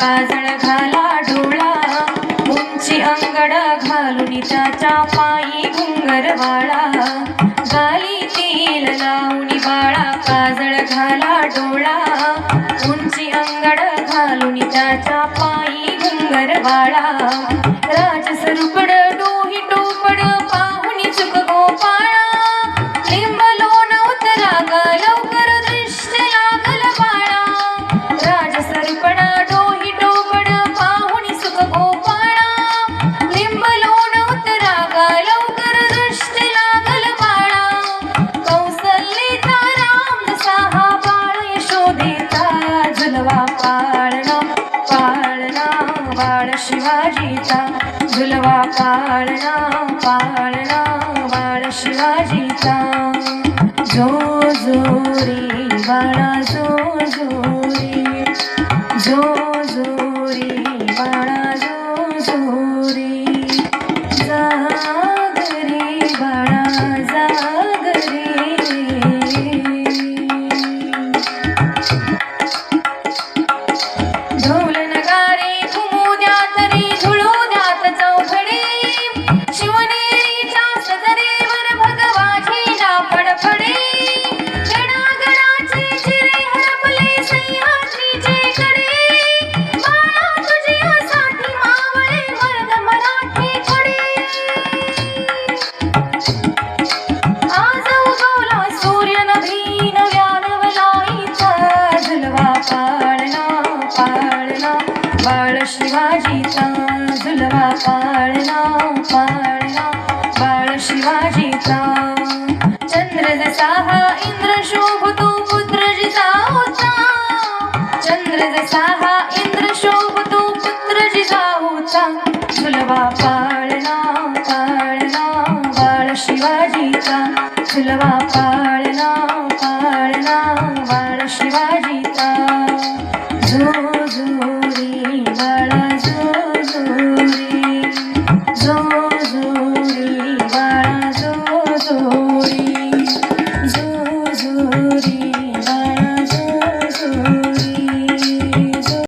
काजळ घाला डोळा. उंची अंगड घालून त्याच्या पायी घुंगर वाळा. गालीतील लावणी बाळा काजळ घाला डोळा. उंची अंगड घालून त्याच्या पायी घुंगर वाळा. राजसरुपड शिवाजीचा झुलवा पाळणा पाळणा बाळ शिवाजीचा. जो जो रे बाळा जो जो शिवाजीचा झुलवा पाळणा पाळणा बाळ शिवाजीचा. चंद्र जसा हा इंद्र शोभतो पुत्र जिचा होता. चंद्र जसा हा इंद्र शोभतो पुत्र जिचा होता. झुलवा पाळणा पाळणा बाळ शिवाजीचा झुलवा पाळणा पाळणा बाळ शिवाजीचा. झुल